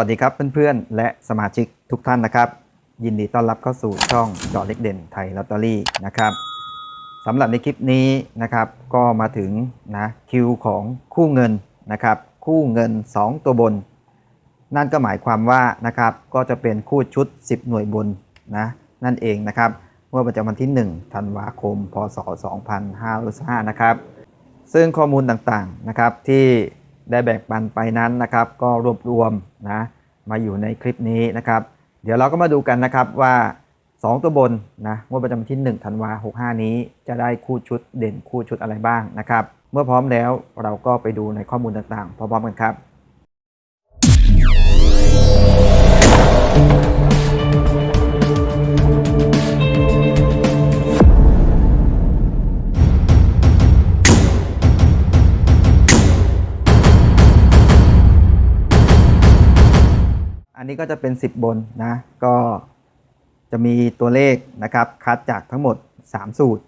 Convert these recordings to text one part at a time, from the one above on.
วัสดีครับเพื่อนๆ และสมาชิกทุกท่านนะครับ ยินดีต้อนรับเข้าสู่ช่องจอเล็กเด่นไทยลอตเตอรี่นะครับสำหรับในคลิปนี้นะครับก็มาถึงนะคิวของคู่เงินนะครับคู่เงิน 2 ตัวบน นั่นก็หมายความว่านะครับก็จะเป็นคู่ชุด 10 หน่วยบนนะนั่นเองนะครับเมื่อประจำวันที่1ธันวาคมพศ2505นะครับซึ่งข้อมูลต่างๆนะครับที่ ได้แบ่งปันไปนั้นนะครับ ก็รวบรวมนะมาอยู่ในคลิปนี้นะครับ เดี๋ยวเราก็มาดูกันนะครับว่า 2 ตัวบนนะงวดประจำวันที่1ธันวา65 นี้จะได้คู่ชุดเด่นคู่ชุดอะไรบ้างนะครับ เมื่อพร้อมแล้วเราก็ไปดูในข้อมูลต่างๆ พร้อมๆกันครับ นนี้ก็จะเป็น 10 บนนะ ก็จะมีตัวเลขนะครับ คัดจากทั้งหมด 3 สูตร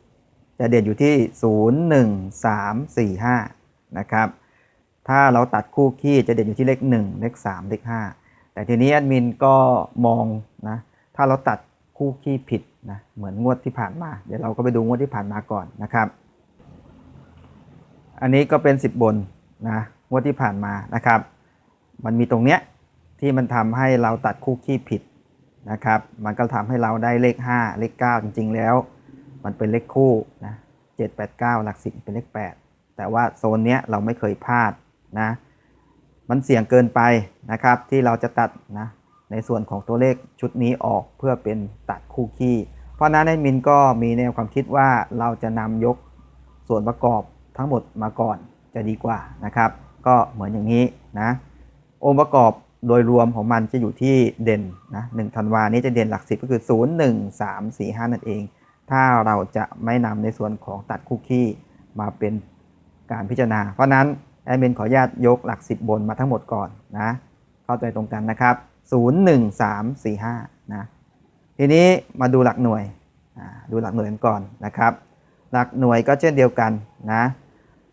จะเด่นอยู่ที่ 0 1 3 4 5 นะครับ ถ้าเราตัดคู่ขี้จะเด่นอยู่ที่เลข 1 เลข 3 เลข 5 แต่ทีนี้แอดมินก็มองนะ ถ้าเราตัดคู่ขี้ผิดนะเหมือนงวดที่ผ่านมา เดี๋ยวเราก็ไปดูงวดที่ผ่านมาก่อนนะครับ อันนี้ก็เป็น 10 บนนะงวดที่ผ่านมานะครับ มันมีตรงเนี้ย ที่มันทำให้เราตัดคู่ขี้ผิดนะครับ มันก็ทำให้เราได้เลข 5 เลข 9 จริง ๆ แล้ว มันเป็นเลขคู่นะ7 8 9หลักสิบเป็นเลข 8 แต่ว่าโซนเนี้ยเราไม่เคยพลาดนะมันเสี่ยงเกินไปนะครับที่เราจะตัดนะในส่วนของตัวเลขชุดนี้ออกเพื่อเป็นตัดคู่ขี้ เพราะนั้นให้มินก็มีแนวความคิดว่าเราจะนำยกส่วนประกอบทั้งหมดมาก่อนจะดีกว่านะครับ ก็เหมือนอย่างนี้นะองค์ประกอบ โดยรวมของมันจะอยู่ที่เด่นนะหนึ่งธันวานี้จะเด่นหลักสิบก็คือ 0 1 3 4 5 นั่นเอง ถ้าเราจะไม่นำในส่วนของตัดคุกกี้มาเป็นการพิจารณา เพราะนั้นแอดมินขออนุญาตยกหลัก10บบนมาทั้งหมดก่อนนะ เข้าใจตรงกันนะครับ 0 1 3 4 5 นะ ทีนี้มาดูหลักหน่วย ดูหลักหน่วยกันก่อนนะครับ หลักหน่วยก็เช่นเดียวกันนะ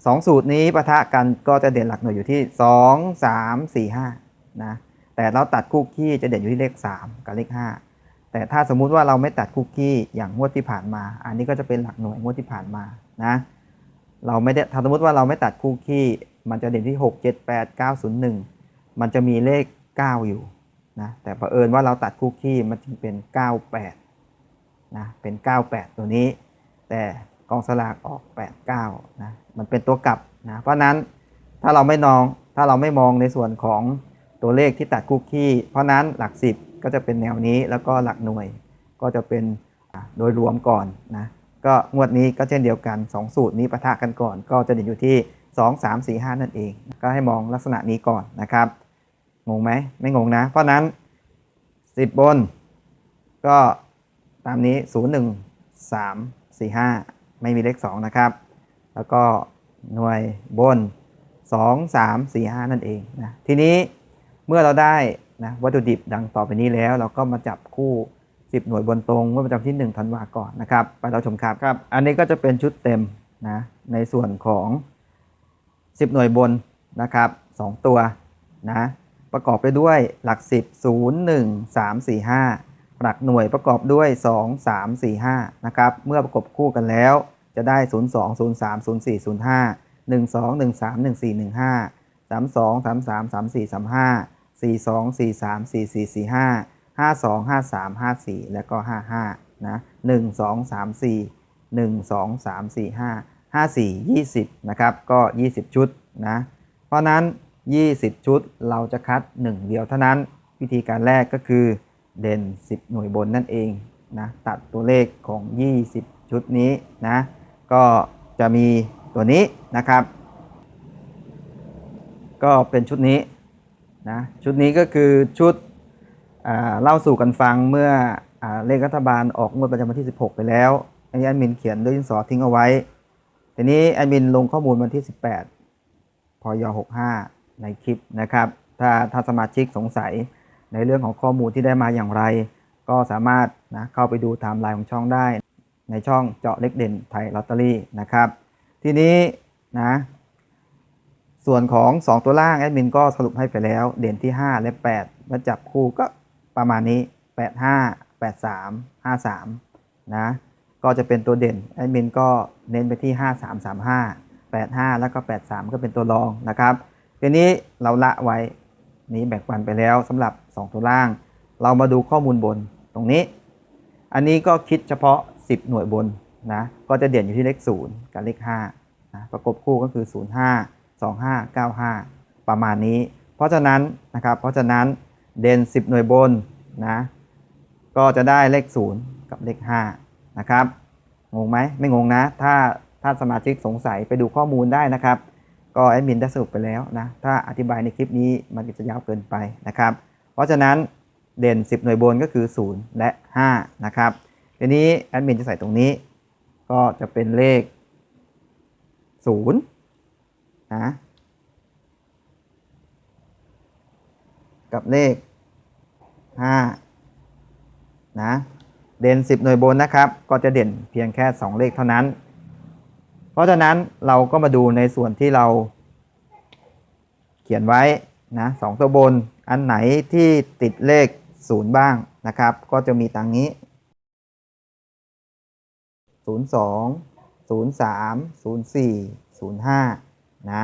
สองสูตรนี้ปะทะกันก็จะเด่นหลักหน่วยอยู่ที่ 2 3 4 5 นะแต่เราตัดคู่ขี้จะเด่นอยู่ที่เลข 3 กับเลข 5 แต่ถ้าสมมุติว่าเราไม่ตัดคู่ขี้อย่างงวดที่ผ่านมา อันนี้ก็จะเป็นหลักหน่วยงวดที่ผ่านมานะเราไม่ได้ถ้าสมมติว่าเราไม่ตัดคู่ขี้มันจะเด่นที่ 6 7 8 9 0 1 มันจะมีเลข 9 อยู่นะแต่เผอิญว่าเราตัดคู่ขี้มันจึงเป็น 98นะเป็น 98 ตัวนี้ แต่กองสลากออก 89นะมันเป็นตัวกลับนะเพราะนั้นถ้าเราไม่มองถ้าเราไม่มองในส่วนของ ตัวเลขที่ตัดคุกกี้ เพราะนั้นหลัก 10 ก็จะเป็นแนวนี้แล้วก็หลักหน่วย ก็จะเป็นโดยรวมก่อนนะก็งวดนี้ก็เช่นเดียวกัน 2 สูตรนี้ปะทะกันก่อน ก็จะเด่นอยู่ที่ 2 3 4 5 นั่นเอง ก็ให้มองลักษณะนี้ก่อนนะครับ งงไหมไม่งงนะ เพราะนั้น 10 บน ก็ตามนี้ 0 1 3 4 5 ไม่มีเลข 2 นะครับ แล้วก็หน่วยบน 2 3 4 5 นั่นเองนะทีนี้ เมื่อเราได้นะวัตถุดิบดังต่อไปนี้แล้ว เราก็มาจับคู่ 10 หน่วยบนตรงเมื่อประจำที่1ธันวาก่อนนะครับไปเราชมครับครับ อันนี้ก็จะเป็นชุดเต็มนะในส่วนของ 10 หน่วยบนนะครับ 2 ตัวนะประกอบไปด้วยหลัก 10 0 1 3 4 5 หลักหน่วยประกอบด้วย 2 3 4 5นะครับเมื่อประกบคู่กันแล้วจะได้ 0 2 0 3 0 4 0 5 1 2 1 3 1 4 1 5 3 2 3 3 3 4 3 5 4 2 4 3 4 4 4 5 5 2 5 3 5 4 แล้วก็ 55 นะ 1 2 3 4 1 2 3 4 5 5 4 20 นะครับ ก็ 20 ชุดนะ เพราะนั้น 20 ชุดเราจะคัด 1 เดียวเท่านั้น วิธีการแรกก็คือเด่น 10 หน่วยบนนั่นเองนะตัดตัวเลขของ 20 ชุดนี้นะ ก็จะมีตัวนี้นะครับ ก็เป็นชุดนี้ นะชุดนี้ก็คือชุดเล่าสู่กันฟังเมื่ออเลขรัฐบาลออกงวดประจำวันที่ 16 ไปแล้ว อันนี้แอดมินเขียนด้วยดินสอทิ้งเอาไว้ ทีนี้แอดมินลงข้อมูลวันที่ 18พย65 ในคลิปนะครับ ถ้าถ้าสมาชิกสงสัยในเรื่องของข้อมูลที่ได้มาอย่างไร ก็สามารถนะเข้าไปดูไทม์ไลน์ของช่องได้ ในช่องเจาะเล็กเด่นไทยลอตเตอรี่นะครับ ทีนี้นะ ส่วนของ 2 ตัวล่างแอดมินก็สรุปให้ไปแล้ว เด่นที่ 5 และ 8 แล้วจับคู่ก็ประมาณนี้ 85 83 53 นะ ก็จะเป็นตัวเด่นแอดมินก็เน้นไปที่ 5335 85 แล้วก็ 83 ก็เป็นตัวรองนะครับทีนี้เราละไว้นี้แบ่งปันไปแล้วสำหรับ 2 ตัวล่าง เรามาดูข้อมูลบนตรงนี้ อันนี้ก็คิดเฉพาะ 10 หน่วยบนนะก็จะเด่นอยู่ที่เลข 0 กับเลข5นะประกบคู่ก็คือ 05 25 95 ประมาณนี้ เพราะฉะนั้นนะครับเพราะฉะนั้นเด่น 10 หน่วยบนนะก็จะได้เลข 0 กับเลข5นะครับงงไหมไม่งงนะ ถ้าถ้าสมาชิกสงสัยไปดูข้อมูลได้นะครับ ก็แอดมินได้สรุปไปแล้วนะถ้าอธิบายในคลิปนี้มันจะยาวเกินไปนะครับ เพราะฉะนั้นเด่น 10 หน่วยบนก็คือ 0 และ 5 นะครับทีนี้แอดมินจะใส่ตรงนี้ ก็จะเป็นเลข 0 นะกับเลข 5 นะ เด่น 10 หน่วยบนนะครับ ก็จะเด่นเพียงแค่ 2 เลขเท่านั้น เพราะฉะนั้นเราก็มาดูในส่วนที่เราเขียนไว้นะสองตัวบนอันไหนที่ติดเลข 0 บ้างนะครับ ก็จะมีตังนี้ 02 03 04 05 นะ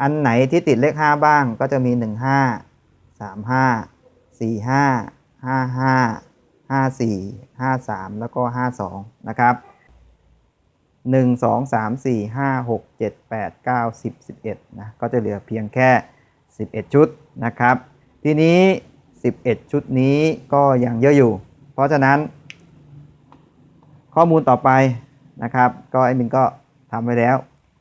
อันไหนที่ติดเลข 5 บ้างก็จะมี 15 35 45 55 54 53 แล้วก็ 52 นะครับ 1 2 3 4 5 6 7 8 9 10 11 นะ ก็จะเหลือเพียงแค่ 11 ชุดนะครับ ทีนี้ 11 ชุดนี้ก็ยังเยอะอยู่ เพราะฉะนั้น ข้อมูลต่อไปนะครับ ก็ไอ้มินก็ทำไว้แล้ว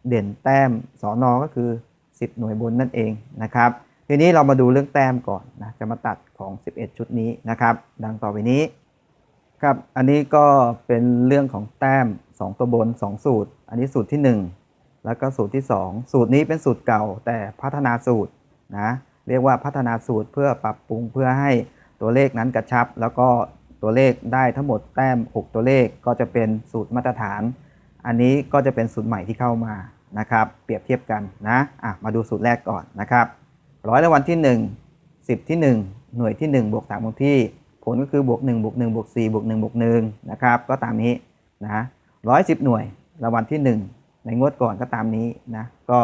เด่นแต้มสอนอก็คือ 10 หน่วยบนนั่นเองนะครับ ทีนี้เรามาดูเรื่องแต้มก่อนนะจะมาตัดของ 11 ชุดนี้นะครับ ดังต่อไปนี้ครับอันนี้ก็เป็นเรื่องของแต้ม 2 ตัวบน 2 สูตร อันนี้สูตรที่ 1 แล้วก็สูตรที่ 2 สูตรนี้เป็นสูตรเก่าแต่พัฒนาสูตรนะเรียกว่าพัฒนาสูตรเพื่อปรับปรุงเพื่อให้ตัวเลขนั้นกระชับ แล้วก็ตัวเลขได้ทั้งหมดแต้ม 6 ตัวเลขก็จะเป็นสูตรมาตรฐาน อันนี้ก็จะเป็นสูตรใหม่ที่เข้ามานะครับ เปรียบเทียบกันนะอะมาดูสูตรแรกก่อนนะครับร้อยรางวัลที่ 1 10 ที่ 1 หน่วยที่ 1 บวก3บวกที่ ผลก็คือบวก1บวก1บวก4บวก1บวก1นะครับก็ตามนี้นะร้อยสิบหน่วยรางวัลที่ 1 ในงวดก่อนก็ตามนี้นะก็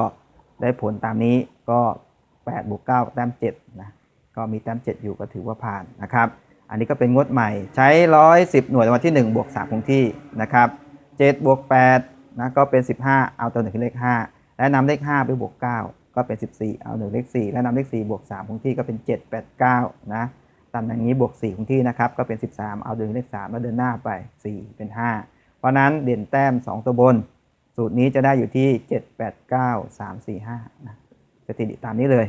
ได้ผลตามนี้ก็8บวก9แต้ม7นะก็มีแต้ม7อยู่ก็ถือว่าผ่านนะครับ อันนี้ก็เป็นงวดใหม่ใช้ 110 หน่วยรางวัลที่ 1 บวก3คงที่นะครับ 7บวก8นะก็เป็น 15 เอาตัวหนึ่งคือเลข 5 และนำเลข 5 ไปบวก 9 ก็เป็น 14 เอาหนึ่งเลข 4 และนำเลข 4 บวก3คงที่ก็เป็น 7 8 9นะตามอย่างนี้บวก4คงที่นะครับก็เป็น 13 เอาดึงเลข 3 แล้วเดินหน้าไป 4 เป็น 5 เพราะนั้นเด่นแต้ม 2 ตัวบน สูตรนี้จะได้อยู่ที่ 7 8 9 3 4 5นะสถิติตามนี้เลย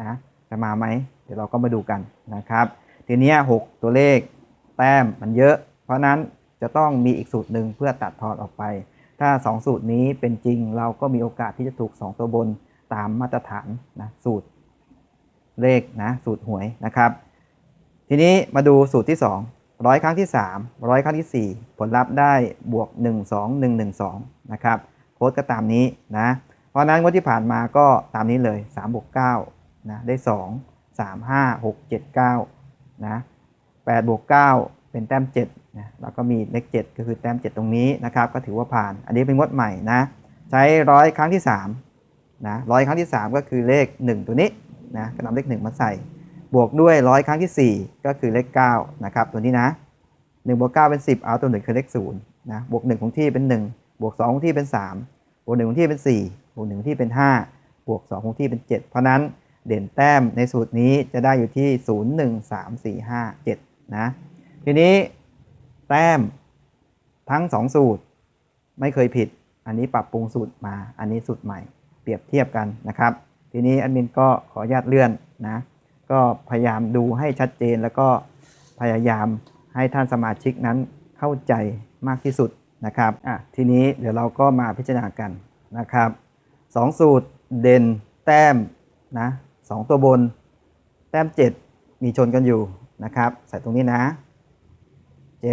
นะจะมาไหมเดี๋ยวเราก็มาดูกันนะครับ ทีนี้6ตัวเลขแต้มมันเยอะ เพราะนั้น จะต้องมีอีกสูตรหนึ่งเพื่อตัดทอนออกไป ถ้า 2 สูตรนี้เป็นจริงเราก็มีโอกาสที่จะถูก 2 ตัวบนตามมาตรฐานนะสูตรเลขนะสูตรหวยนะครับ ทีนี้มาดูสูตรที่2ร้อยครั้งที่3ร้อยครั้งที่ 4 ผลลัพธ์ได้บวก 1 2 1 1 2 นะครับโค้ดก็ตามนี้นะ เพราะฉะนั้นงวดที่ผ่านมาก็ตามนี้เลย 3 บวก9นะได้ 2 3 5 6 7 9นะ8บวก9 เป็นแต้ม7นะแล้วก็มีเลข7ก็คือแต้ม 7 ตรงนี้นะครับ ก็ถือว่าผ่าน อันนี้เป็นงวดใหม่นะ ใช้ร้อยครั้งที่3นะร้อยครั้งที่ 3 ก็คือเลข 1 ตัวนี้นะก็นำเลข 1 มาใส่ บวกด้วยร้อยครั้งที่ 4 ก็คือเลข9นะครับตัวนี้นะ1บวก9เป็น 10 เอาตัวหนึ่งคือเลข0นะบวก1ของที่เป็น 1 บวก2ของที่เป็น 3 บวก1ของที่เป็น 4 บวก1ของที่เป็น 5 บวก2ของที่เป็น 7 เพราะนั้นเด่นแต้มในสูตรนี้จะได้อยู่ที่ 0 1 3 4 5 7 นะ ทีนี้แต้มทั้ง2สูตรไม่เคยผิด อันนี้ปรับปรุงสูตรมา อันนี้สูตรใหม่ เปรียบเทียบกันนะครับ ทีนี้แอดมินก็ขออนุญาตเลื่อนนะ ก็พยายามดูให้ชัดเจนแล้วก็พยายามให้ท่านสมาชิกนั้นเข้าใจมากที่สุดนะครับ อะ ทีนี้เดี๋ยวเราก็มาพิจารณากันนะครับสองสูตรเด่นแต้มนะสองตัวบน แต้ม 7 มีชนกันอยู่นะครับ ใส่ตรงนี้นะ 7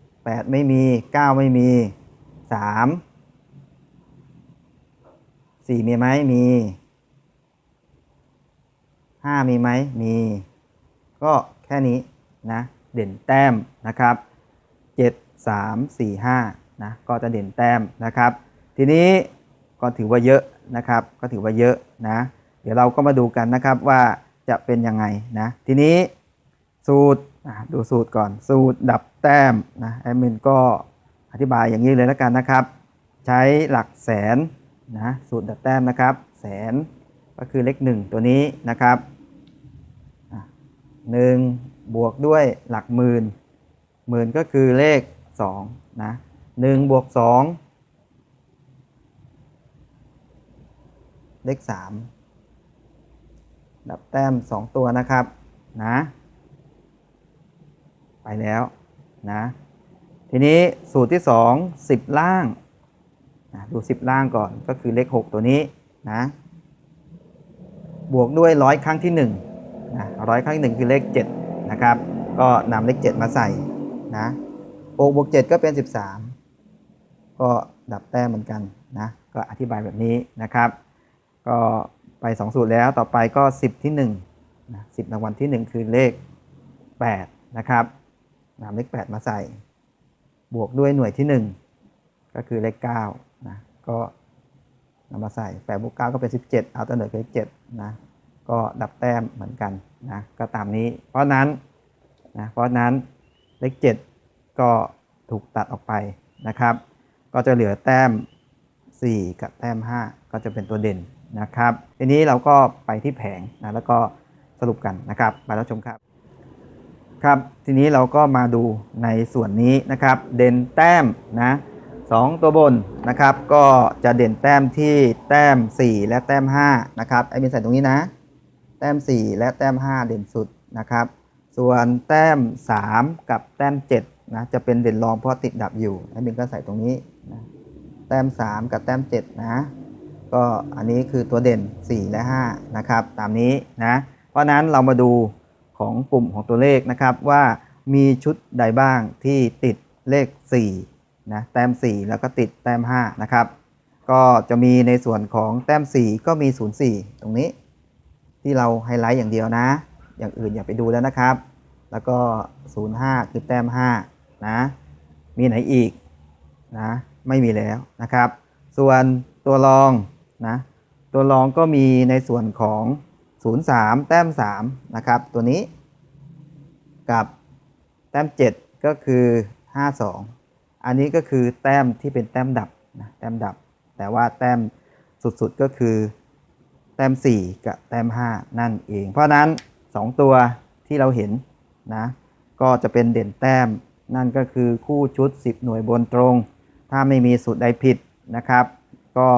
8ไม่มี9ไม่มี3 4มีไหมมี5มีไหมมี ก็แค่นี้นะ เด่นแต้มนะครับ7 3 4 5นะ ก็จะเด่นแต้มนะครับ ทีนี้ก็ถือว่าเยอะนะครับ ก็ถือว่าเยอะนะ เดี๋ยวเราก็มาดูกันนะครับว่าจะเป็นยังไงนะ ทีนี้สูตร อะดูสูตรก่อนสูตรดับแต้มนะแอดมินก็อธิบายอย่างนี้เลยแล้วกันนะครับ ใช้หลักแสนนะสูตรดับแต้มนะครับ แสนก็คือเลขหนึ่งตัวนี้นะครับหนึ่งบวกด้วยหลักหมื่นหมื่นก็คือเลขสองนะหนึ่งบวกสองเลขสามดับแต้มสองตัวนะครับนะ ไปแล้วนะทีนี้สูตรที่ 2 10 ล่างนะดู 10 ล่างก่อนก็คือเลข 6 ตัวนี้นะบวกด้วยร้อยครั้งที่1นะร้อยครั้งที่1คือเลข 7 นะครับ ก็นำเลข 7 มาใส่นะ6บวก7ก็เป็น 13 ก็ดับแต้มเหมือนกันนะก็อธิบายแบบนี้นะครับ ก็ไป 2 สูตรแล้วต่อไปก็ 10 ที่1นะ10รางวัลที่ 1 คือเลข 8 นะครับ นำเลข 8 มาใส่ บวกด้วยหน่วยที่ 1 ก็คือเลข9นะก็นำมาใส่8บวก9ก็เป็น 17 เอาตัวหน่วยเลข7นะก็ดับแต้มเหมือนกันนะก็ตามนี้ เพราะนั้นนะเพราะนั้นเลข 7 ก็ถูกตัดออกไปนะครับ ก็จะเหลือแต้ม 4 กับแต้ม 5 ก็จะเป็นตัวเด่นนะครับ ทีนี้เราก็ไปที่แผงนะแล้วก็สรุปกันนะครับ มาแล้วชมครับ ครับ ทีนี้เราก็มาดูในส่วนนี้นะครับ เด่นแต้มนะสองตัวบนนะครับ ก็จะเด่นแต้มที่แต้ม 4 และแต้ม 5 นะครับไอ้มีใส่ตรงนี้นะ แต้ม 4 และแต้ม 5 เด่นสุดนะครับ ส่วนแต้ม 3 กับแต้ม7นะจะเป็นเด่นรองเพราะติดดับอยู่ไอ้บินก็ใส่ตรงนี้นะแต้ม 3 กับแต้ม 7 นะ ก็อันนี้คือตัวเด่น 4 และ 5 นะครับ ตามนี้นะ เพราะฉะนั้นเรามาดู ของกลุ่มของตัวเลขนะครับว่ามีชุดใดบ้างที่ติดเลข4นะแต้ม 4 แล้วก็ติดแต้ม5นะครับก็จะมีในส่วนของแต้ม 4 ก็มี 04 ตรงนี้ ที่เราไฮไลท์อย่างเดียวนะ อย่างอื่นอย่าไปดูแล้วนะครับ แล้วก็ 05 คือแต้ม5นะมีไหนอีกนะไม่มีแล้วนะครับ ส่วนตัวรองนะตัวรองก็มีในส่วนของ 03 แต้ม 3 นะครับ ตัวนี้ กับแต้ม 7 ก็คือ 52 อันนี้ก็คือแต้มที่เป็นแต้มดับนะแต้มดับ แต่ว่าแต้มสุดๆก็คือ แต้ม 4 กับแต้ม 5 นั่นเอง เพราะนั้น 2 ตัวที่เราเห็นนะก็จะเป็นเด่นแต้ม นั่นก็คือคู่ชุด 10 หน่วยบนตรง ถ้าไม่มีสูตรใดผิดนะครับ ก็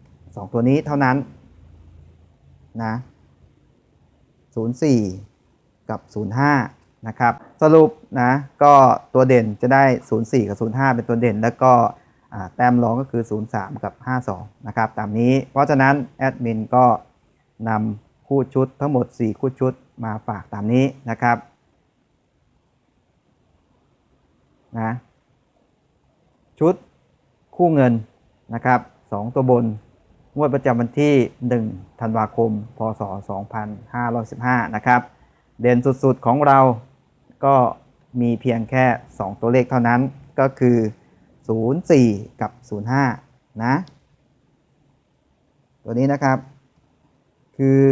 2 ตัวนี้เท่านั้นนะ 04 กับ 05 นะครับ สรุปนะก็ตัวเด่นจะได้ 04 กับ 05 เป็นตัวเด่น แล้วก็แต้มรองก็คือ 03 กับ 52 นะครับ ตามนี้ เพราะฉะนั้นแอดมินก็นำคู่ชุดทั้งหมด 4 คู่ชุดมาฝากตามนี้นะครับนะชุดคู่เงินนะครับ 2 ตัวบน งวดประจำวันที่ 1 ธันวาคม พศ 2515 นะครับ เด่นสุดๆของเราก็มีเพียงแค่ 2 ตัวเลขเท่านั้นก็คือ 04 กับ 05 นะ ตัวนี้นะครับ คือ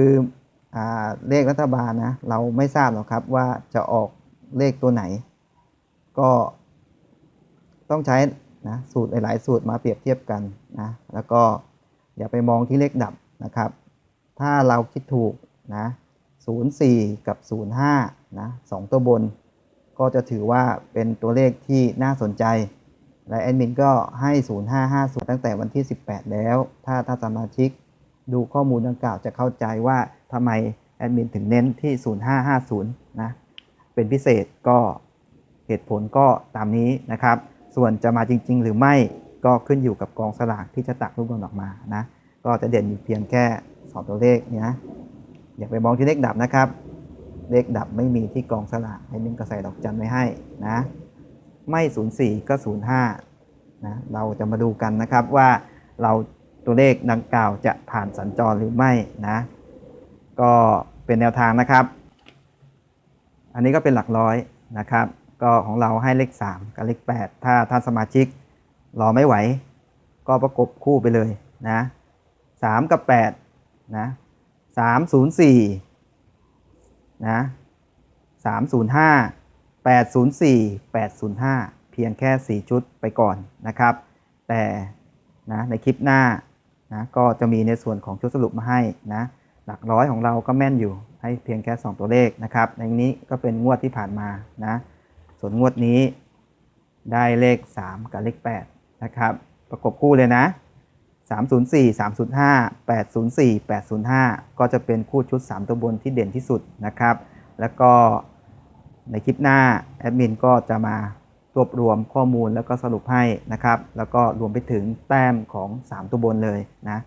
อเลขรัฐบาลนะ เราไม่ทราบหรอกครับว่าจะออกเลขตัวไหน ก็ต้องใช้นะสูตรหลาย ๆ สูตรมาเปรียบเทียบกันนะ แล้วก็ อย่าไปมองที่เลขดับนะครับ ถ้าเราคิดถูกนะ04 กับ 05นะสองตัวบน ก็จะถือว่าเป็นตัวเลขที่น่าสนใจ และแอดมินก็ให้ 0550 ตั้งแต่วันที่ 18 แล้ว ถ้าถ้าสมาชิกดูข้อมูลดังกล่าวจะเข้าใจว่าทำไมแอดมินถึงเน้นที่ 0550 นะ เป็นพิเศษก็เหตุผลก็ตามนี้นะครับ ส่วนจะมาจริง ๆ หรือไม่ ก็ขึ้นอยู่กับกองสลากที่จะตักรูปรวมออกมานะ ก็จะเด่นอยู่เพียงแค่สองตัวเลขนี้นะอย่าไปมองที่เลขดับนะครับ เลขดับไม่มีที่กองสลากให้มินก็ใส่ดอกจันไว้ให้นะ ไม่ 04 ก็ 05นะเราจะมาดูกันนะครับว่าเราตัวเลขดังกล่าวจะผ่านสัญจรหรือไม่นะ ก็เป็นแนวทางนะครับ อันนี้ก็เป็นหลักร้อยนะครับ ก็ของเราให้เลข 3 กับเลข 8 ถ้าท่านสมาชิก รอไม่ไหว ก็ประกบคู่ไปเลยนะ3กับ8นะ304นะ305 804 805เพียงแค่4ชุดไปก่อนนะครับ แต่นะในคลิปหน้านะก็จะมีในส่วนของชุดสรุปมาให้นะหลักร้อยของเราก็แม่นอยู่ให้เพียงแค่ 2 ตัวเลขนะครับในนี้ก็เป็นงวดที่ผ่านมานะส่วนงวดนี้ได้เลข 3 กับเลข 8 นะครับ ประกบคู่เลยนะ 304 305 804 805 ก็จะเป็นคู่ชุด 3 ตัวบนที่เด่นที่สุดนะครับ แล้วก็ในคลิปหน้าแอดมินก็จะมารวบรวมข้อมูลแล้วก็สรุปให้นะครับ แล้วก็รวมไปถึงแต้มของ 3 ตัวบนเลยนะ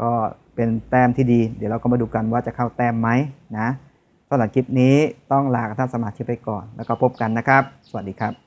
ก็เป็นแต้มที่ดี เดี๋ยวเราก็มาดูกันว่าจะเข้าแต้มไหมนะสำหรับคลิปนี้ต้องลาท่านสมาชิกไปก่อน แล้วก็พบกันนะครับ สวัสดีครับ